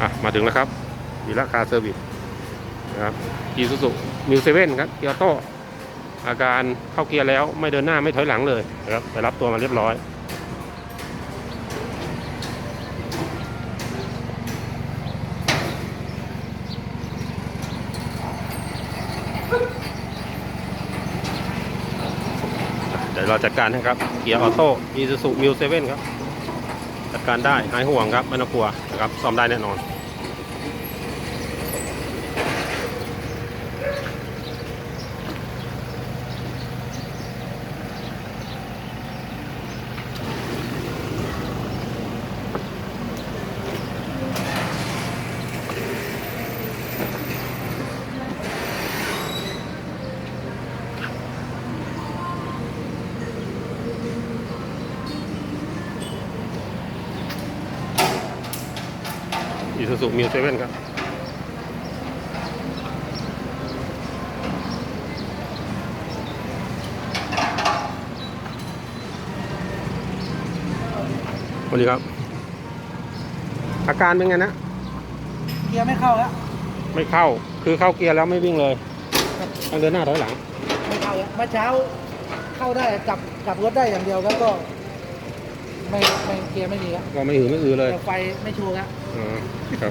อะมาถึงแล้วครับวีระคาเซอร์วิสนะครับอีซูซูมิวเซเว่นครับเกียร์โตอาการเข้าเกียร์แล้วไม่เดินหน้าไม่ถอยหลังเลยนะครับไปรับตัวมาเรียบร้อยเดี๋ยวเราจัดการให้ครับ เกียร์ออโต้อีซูซูมิวเซเว่นครับ จัดการได้หายห่วงครับไม่ต้องกลัวนะครับซ่อมได้แน่นอน อีซูซูมิวเซเว่นครับสวัสดีครับ อาการเป็นไงนะ เกียร์ไม่เข้าแล้ว ไม่เข้า คือเข้าเกียร์แล้วไม่วิ่งเลยต้องเดินหน้าถอยหลัง ไม่เข้าแล้วเมื่อเช้าเข้าได้กลับกลับรถได้อย่างเดียวแล้วก็ ไม่ไม่เกียร์ไม่มีแล้วก็ไม่หือไม่อือเลย แต่ไฟไม่ชูแล้วอ๋อครับ